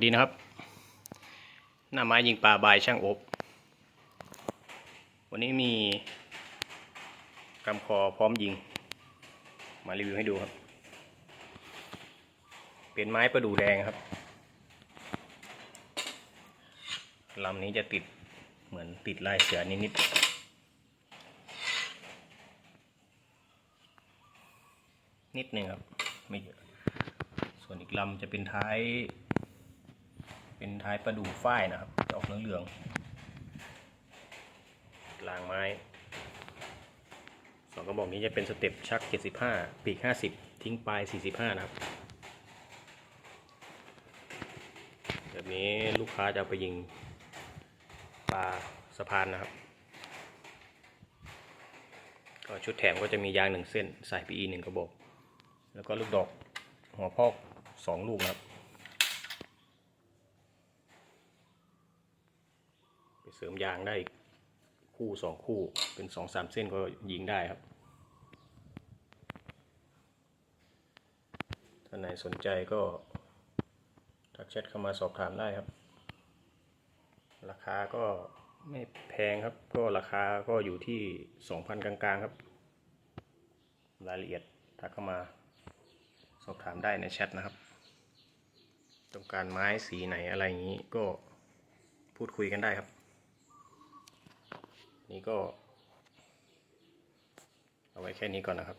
ดีนะครับ หน้าไม้ยิงปลาบายช่างอบ วันนี้มีกำคอพร้อมยิง มารีวิวให้ดูครับ เป็นไม้ประดู่แดงครับลำนี้จะติดเหมือนติดลายเสือนิดๆนิดหนึ่งครับ ไม่เยอะ ส่วนอีกลำจะเป็นท้าย เป็นท้ายประดู่ฝ้ายนะครับออกเหลืองๆลางไม้สองกระบอกนี้จะเป็นสเต็ปชัก 75 ปีก 50 ทิ้งปลาย 45 นะครับ แบบนี้ลูกค้าจะไปยิงปลาสะพานนะครับ ก็ชุดแถมก็จะมียางหนึ่งเส้น สาย PE หนึ่งกระบอก แล้วก็ลูกดอกหัวพอกสองลูกนะครับ ไป เสริมยางได้คู่สองคู่เป็นสองสามเส้นก็ยิงได้ครับ ถ้าไหนสนใจก็ ทักแชทเข้ามาสอบถามได้ครับ ราคาก็ไม่แพงครับ ก็ราคาก็อยู่ที่สองพันกลางๆครับ รายละเอียดทักเข้ามาสอบถามได้ในแชทนะครับ ต้องการไม้สีไหนอะไรอย่างนี้ก็พูดคุยกันได้ครับ นี่ก็ เอาไว้แค่นี้ก่อนนะครับ